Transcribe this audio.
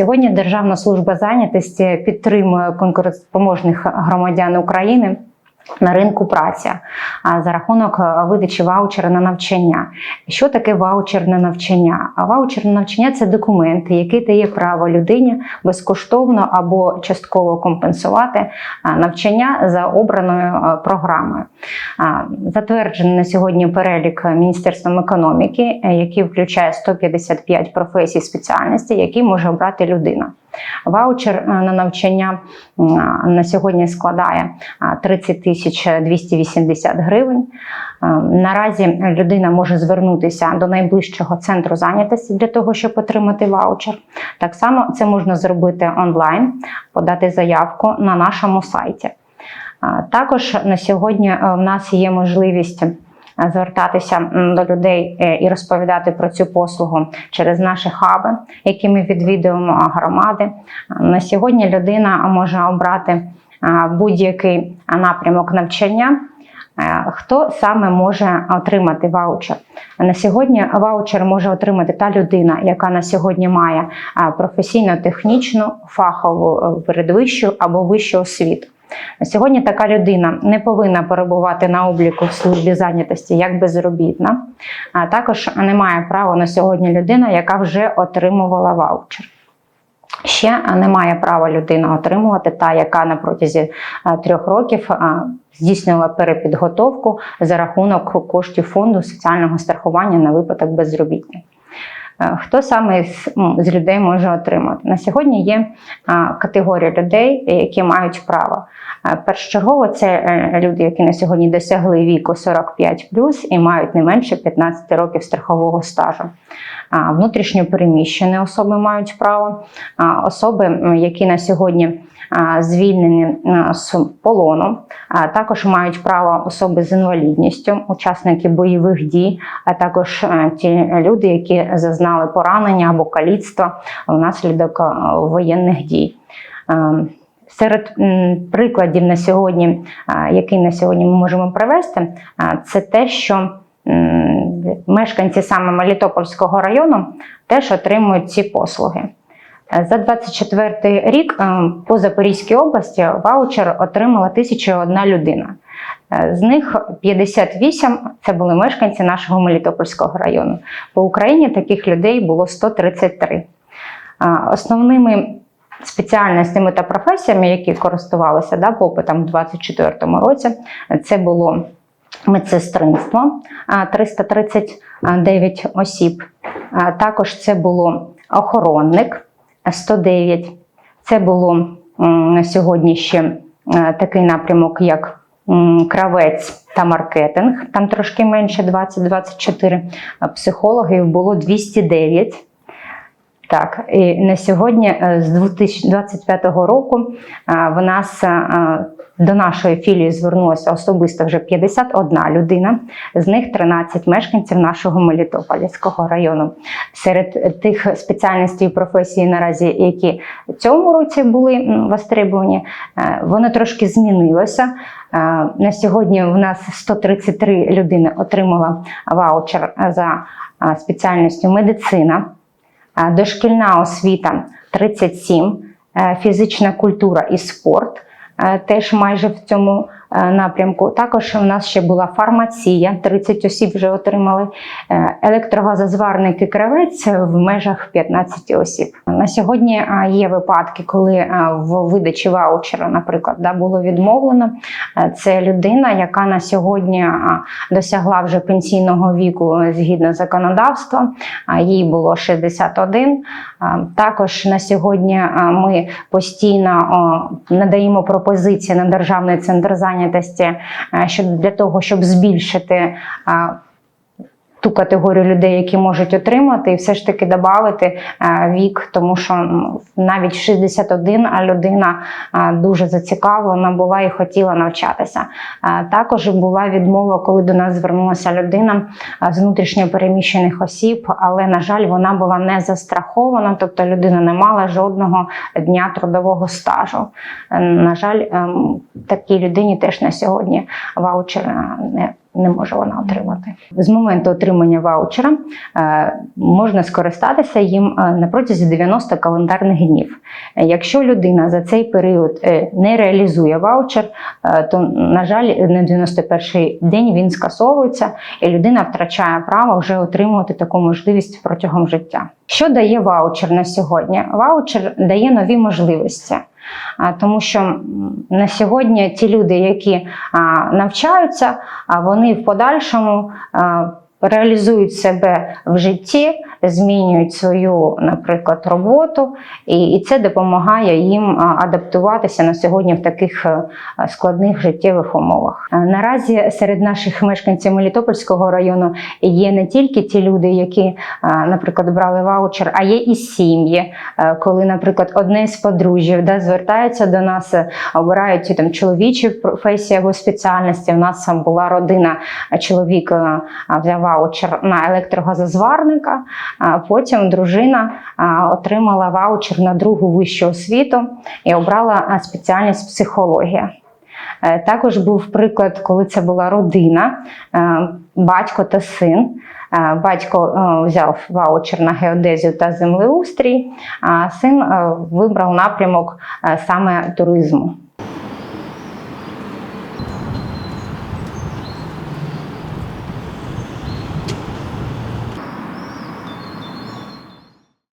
Сьогодні Державна служба зайнятості підтримує конкурентоспроможних громадян України. На ринку праці за рахунок е, видачі ваучера на навчання. Що таке ваучер на навчання? Ваучер на навчання це документ, який дає право людині безкоштовно або частково компенсувати навчання за обраною програмою. А, Затверджений на сьогодні перелік Міністерством економіки, е, який включає 155 професій спеціальностей, які може обрати людина. Ваучер е, на навчання на сьогодні складає 30 тисяч 280 гривень. Е, Наразі людина може звернутися до найближчого центру зайнятості для того, щоб отримати ваучер. Так само це можна зробити онлайн, подати заявку на нашому сайті. Е, Також на сьогодні е, в нас є можливість е, звертатися до людей е, і розповідати про цю послугу через наші хаби, які ми відвідуємо громади. На сьогодні людина може обрати будь-який напрямок навчання. Е, Хто саме може отримати ваучер? На сьогодні ваучер може отримати та людина, яка на сьогодні має професійно-технічну, фахову е, передвищу або вищу освіту. Сьогодні така людина не повинна перебувати на обліку в службі зайнятості як безробітна, а також не має права на сьогодні людина, яка вже отримувала ваучер. Ще не має права людина отримувати та, яка на протязі трьох років здійснювала перепідготовку за рахунок коштів фонду соціального страхування на випадок безробіття. Е, Хто саме з, з людей може отримати? На сьогодні є категорія людей, які мають право. Е, Першочергово це е, люди, які на сьогодні досягли віку 45 і мають не менше 15 років страхового стажу. Внутрішньо переміщені особи мають право, особи, які на сьогодні звільнені з полону, також мають право особи з інвалідністю, учасники бойових дій, а також е, ті люди, які зазнали поранення або каліцтва внаслідок е, воєнних дій. Е, Серед прикладів на сьогодні, які на сьогодні ми можемо привести, це те, що мешканці саме Мелітопольського району теж отримують ці послуги. Е, За 24 рік е, по Запорізькій області ваучер отримала 1001 людина. Е, З них 58 це були мешканці нашого Мелітопольського району. По Україні таких людей було 133. Основними спеціальностями та професіями, які користувалися да, попитом у 2024 році, це було медсестринство а, 339 осіб. Також це було охоронник 109. Це було на сьогодні ще такий напрямок, як кравець та маркетинг, там трошки менше 20-24. А Психологів було 209. Так, і на сьогодні е, з 2025 року е, в нас е, до нашої філії звернулося особисто вже 51 людина, з них 13 мешканців нашого Мелітопольського району. Серед тих спеціальностей і професій наразі, які в цьому році були востребовані, воно трошки змінилося. На сьогодні в нас 133 людини отримала ваучер за спеціальністю медицина. Е, дошкільна освіта 37, е, фізична культура і спорт е, теж майже в цьому напрямку. Також у нас ще була фармація, 30 осіб вже отримали, е, електрогазозварник і кравець в межах 15 осіб. На сьогодні е, є випадки, коли е, в видачі ваучера, наприклад, да, було відмовлено. Е, Це людина, яка на сьогодні е, досягла вже пенсійного віку е, згідно законодавства, їй було 61. Також на сьогодні ми постійно надаємо пропозиції на державний центр зайнятості а, що для того, щоб збільшити. Ту категорію людей, які можуть отримати, і все ж таки додати е, вік, тому що навіть 61 а людина е, дуже зацікавлена була і хотіла навчатися. Е, Також була відмова, коли до нас звернулася людина з внутрішньо переміщених осіб, але на жаль, вона була не застрахована, тобто людина не мала жодного дня трудового стажу. На жаль, ем, такій людині теж на сьогодні ваучер не не може вона отримати. З моменту отримання ваучера е, можна скористатися їм е, на протязі 90 календарних днів. Якщо людина за цей період е, не реалізує ваучер, то, на жаль, на 91-й день він скасовується, і людина втрачає право вже отримувати таку можливість протягом життя. Що дає ваучер на сьогодні? Ваучер дає нові можливості. Тому що на сьогодні ті люди, які навчаються, вони в подальшому реалізують себе в житті, змінюють свою, наприклад, роботу, і, це допомагає їм адаптуватися на сьогодні в таких е, складних життєвих умовах. Е, Наразі серед наших мешканців Мелітопольського району є не тільки ті люди, які, е, наприклад, брали ваучер, а є і сім'ї, коли, наприклад, одне з подружжів да, звертається до нас, обирають там чоловічі професії або спеціальності. У нас була родина, чоловік взяв ваучер на електрогазозварника, потім дружина отримала ваучер на другу вищу освіту і обрала спеціальність психологія. Е, Також був приклад, коли це була родина, е, батько та син. Е, Батько взяв ваучер на геодезію та землеустрій, а син вибрав напрямок саме туризму.